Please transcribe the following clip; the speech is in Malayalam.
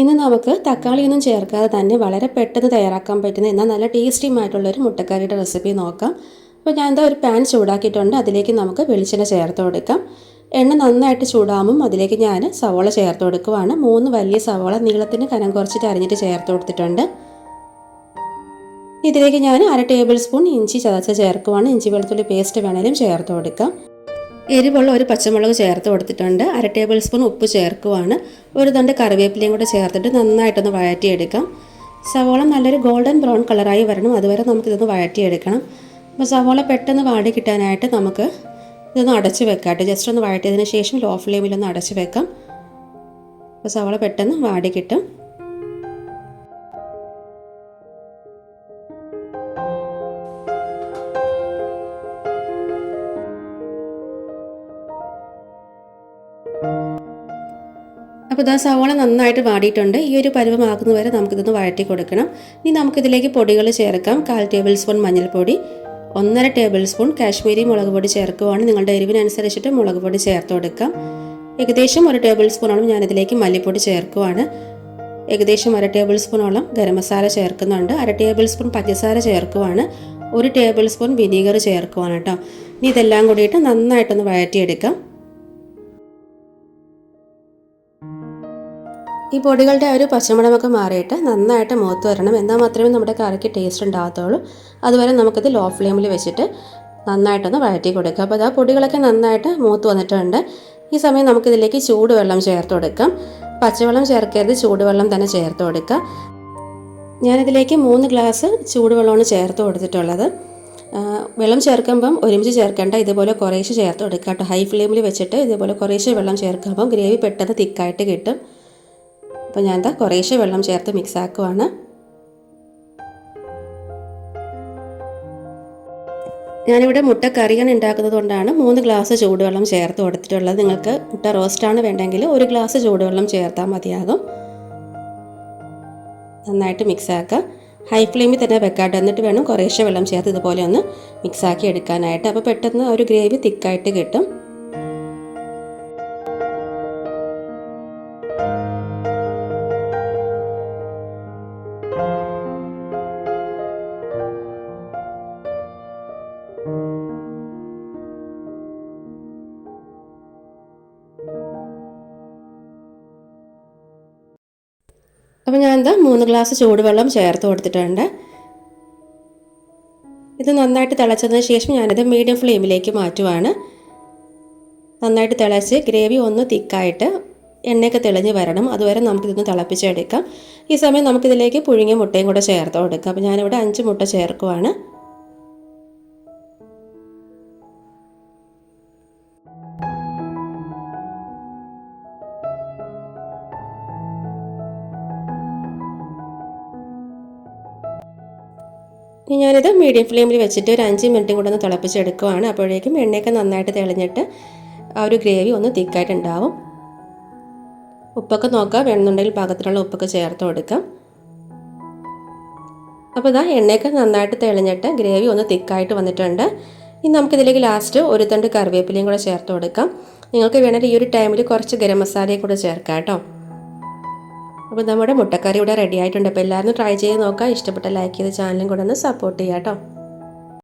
ഇന്ന് നമുക്ക് തക്കാളിയൊന്നും ചേർക്കാതെ തന്നെ വളരെ പെട്ടെന്ന് തയ്യാറാക്കാൻ പറ്റുന്ന എന്നാൽ നല്ല ടേസ്റ്റിയുമായിട്ടുള്ളൊരു മുട്ടക്കറിയുടെ റെസിപ്പി നോക്കാം. അപ്പോൾ ഞാൻ എന്താ ഒരു പാൻ ചൂടാക്കിയിട്ടുണ്ട്. അതിലേക്ക് നമുക്ക് വെളിച്ചെണ്ണ ചേർത്ത് കൊടുക്കാം. എണ്ണ നന്നായിട്ട് ചൂടാകുമ്പം അതിലേക്ക് ഞാൻ സവോള ചേർത്ത് കൊടുക്കുവാണ്. മൂന്ന് വലിയ സവോള നീളത്തിന് കനം കുറച്ചിട്ട് അരിഞ്ഞിട്ട് ചേർത്ത് കൊടുത്തിട്ടുണ്ട്. ഇതിലേക്ക് ഞാൻ അര ടേബിൾ സ്പൂൺ ഇഞ്ചി ചതച്ച് ചേർക്കുവാണ്. ഇഞ്ചി വെളുത്തുള്ളി പേസ്റ്റ് വേണേലും ചേർത്ത് കൊടുക്കാം. എരിവുള്ള ഒരു പച്ചമുളക് ചേർത്ത് കൊടുത്തിട്ടുണ്ട്. അര ടേബിൾ സ്പൂൺ ഉപ്പ് ചേർക്കുവാണ്. ഒരു തണ്ട് കറിവേപ്പിലയും കൂടെ ചേർത്തിട്ട് നന്നായിട്ടൊന്ന് വഴറ്റിയെടുക്കാം. സവോള നല്ലൊരു ഗോൾഡൻ ബ്രൗൺ കളറായി വരണം. അതുവരെ നമുക്കിതൊന്ന് വഴറ്റിയെടുക്കണം. അപ്പോൾ സവോള പെട്ടെന്ന് വാടി കിട്ടാനായിട്ട് നമുക്ക് ഇതൊന്ന് അടച്ച് വെക്കാട്ടെ ജസ്റ്റ് ഒന്ന് വഴറ്റിയതിന് ശേഷം ലോ ഫ്ലെയിമിലൊന്ന് അടച്ച് വെക്കാം. അപ്പോൾ സവോള പെട്ടെന്ന് വാടി കിട്ടും. അപ്പോൾ ഇതാ സവോള നന്നായിട്ട് വാടിയിട്ടുണ്ട്. ഈ ഒരു പരുവമാകുന്ന വരെ നമുക്കിതൊന്ന് വഴറ്റി കൊടുക്കണം ഇനി നമുക്കിതിലേക്ക് പൊടികൾ ചേർക്കാം. കാൽ ടേബിൾ സ്പൂൺ മഞ്ഞൾപ്പൊടി ഒന്നര ടേബിൾ സ്പൂൺ കാശ്മീരി മുളക് പൊടി ചേർക്കുവാണ്. നിങ്ങളുടെ എരിവിനനുസരിച്ചിട്ട് മുളക് പൊടി ചേർത്ത് കൊടുക്കാം. ഏകദേശം ഒരു ടേബിൾ സ്പൂണോളം ഞാനിതിലേക്ക് മല്ലിപ്പൊടി ചേർക്കുവാണ്. ഏകദേശം അര ടേബിൾ സ്പൂണോളം ഗരം മസാല ചേർക്കുന്നുണ്ട്. അര ടേബിൾ സ്പൂൺ പഞ്ചസാര ചേർക്കുവാണ്. ഒരു ടേബിൾ സ്പൂൺ വിനീഗർ ചേർക്കുവാണ് കേട്ടോ. ഇനി ഇതെല്ലാം കൂടിയിട്ട് നന്നായിട്ടൊന്ന് വഴറ്റിയെടുക്കാം. ഈ പൊടികളുടെ ഒരു പച്ചമുളകൊക്കെ മാറിയിട്ട് നന്നായിട്ട് മൂത്ത് വരണം. എന്നാൽ മാത്രമേ നമ്മുടെ കറിക്ക് ടേസ്റ്റ് ഉണ്ടാകത്തുള്ളൂ. അതുവരെ നമുക്കിത് ലോ ഫ്ലെയിമിൽ വെച്ചിട്ട് നന്നായിട്ടൊന്ന് വഴറ്റി കൊടുക്കുക. അപ്പോൾ ആ പൊടികളൊക്കെ നന്നായിട്ട് മൂത്ത് വന്നിട്ടുണ്ട്. ഈ സമയം നമുക്കിതിലേക്ക് ചൂടുവെള്ളം ചേർത്ത് കൊടുക്കാം. പച്ചവെള്ളം ചേർക്കരുത് ചൂടുവെള്ളം തന്നെ ചേർത്ത് കൊടുക്കുക. ഞാനിതിലേക്ക് മൂന്ന് ഗ്ലാസ് ചൂടുവെള്ളമാണ് ചേർത്ത് കൊടുത്തിട്ടുള്ളത്. വെള്ളം ചേർക്കുമ്പം ഒരുമിച്ച് ചേർക്കേണ്ട ഇതുപോലെ കുറേശ്ശെ ചേർത്ത് കൊടുക്കുക കേട്ടോ. ഹൈ ഫ്ലെയിമിൽ വെച്ചിട്ട് ഇതുപോലെ കുറേശ്ശെ വെള്ളം ചേർക്കുമ്പം ഗ്രേവി പെട്ടെന്ന് തിക്കായിട്ട് കിട്ടും. അപ്പോൾ ഞാൻ എന്താ കുറേശ്ശെ വെള്ളം ചേർത്ത് മിക്സ് ആക്കുവാണ്. ഞാനിവിടെ മുട്ട കറിയാണ് ഉണ്ടാക്കുന്നത് കൊണ്ടാണ് മൂന്ന് ഗ്ലാസ് ചൂടുവെള്ളം ചേർത്ത് കൊടുത്തിട്ടുള്ളത്. നിങ്ങൾക്ക് മുട്ട റോസ്റ്റാണ് വേണ്ടെങ്കിൽ ഒരു ഗ്ലാസ് ചൂടുവെള്ളം ചേർത്താൽ മതിയാകും. നന്നായിട്ട് മിക്സ് ആക്കുക ഹൈ ഫ്ലെയിമിൽ തന്നെ വെക്കാട്ട്. എന്നിട്ട് വേണം കുറേശ്ശെ വെള്ളം ചേർത്ത് ഇതുപോലെ ഒന്ന് മിക്സ് ആക്കി എടുക്കാനായിട്ട്. അപ്പോൾ പെട്ടെന്ന് ഒരു ഗ്രേവി തിക്കായിട്ട് കിട്ടും. അപ്പോൾ ഞാൻ എന്താ മൂന്ന് ഗ്ലാസ് ചൂടുവെള്ളം ചേർത്ത് കൊടുത്തിട്ടുണ്ട്. ഇത് നന്നായിട്ട് തിളച്ചതിന് ശേഷം ഞാനിത് മീഡിയം ഫ്ലെയിമിലേക്ക് മാറ്റുവാണ്. നന്നായിട്ട് തിളച്ച് ഗ്രേവി ഒന്ന് തിക്കായിട്ട് എണ്ണയൊക്കെ തെളിഞ്ഞ് വരണം. അതുവരെ നമുക്കിതൊന്ന് തിളപ്പിച്ചെടുക്കാം. ഈ സമയം നമുക്കിതിലേക്ക് പുഴുങ്ങിയ മുട്ടയും കൂടെ ചേർത്ത് കൊടുക്കാം. അപ്പോൾ ഞാനിവിടെ അഞ്ച് മുട്ട ചേർക്കുവാണ്. ഇനി ഞാനിത് മീഡിയം ഫ്ലെയിമിൽ വെച്ചിട്ട് ഒരു അഞ്ച് മിനിറ്റും കൂടെ ഒന്ന് തിളപ്പിച്ചെടുക്കുവാണ്. അപ്പോഴേക്കും എണ്ണയൊക്കെ നന്നായിട്ട് തെളിഞ്ഞിട്ട് ആ ഒരു ഗ്രേവി ഒന്ന് തിക്കായിട്ടുണ്ടാവും. ഉപ്പൊക്കെ നോക്കുക വേണമെന്നുണ്ടെങ്കിൽ പാകത്തിനുള്ള ഉപ്പൊക്കെ ചേർത്ത് കൊടുക്കാം. അപ്പോൾ ഇതാ എണ്ണയൊക്കെ നന്നായിട്ട് തെളിഞ്ഞിട്ട് ഗ്രേവി ഒന്ന് തിക്കായിട്ട് വന്നിട്ടുണ്ട്. ഇനി നമുക്കിതിലേക്ക് ലാസ്റ്റ് ഒരു തണ്ട് കറിവേപ്പിലയും കൂടെ ചേർത്ത് കൊടുക്കാം. നിങ്ങൾക്ക് വേണമെങ്കിൽ ഈ ഒരു ടൈമിൽ കുറച്ച് ഗരം മസാലയും കൂടെ ചേർക്കാം കേട്ടോ. അപ്പോൾ നമ്മുടെ മുട്ടക്കറി ഇവിടെ റെഡി ആയിട്ടുണ്ട്. അപ്പോൾ എല്ലാവരും ട്രൈ ചെയ്ത് നോക്കാം ഇഷ്ടപ്പെട്ട ലൈക്ക് ചെയ്ത് ചാനലും കൂടെ ഒന്ന് സപ്പോർട്ട് ചെയ്യാം കേട്ടോ.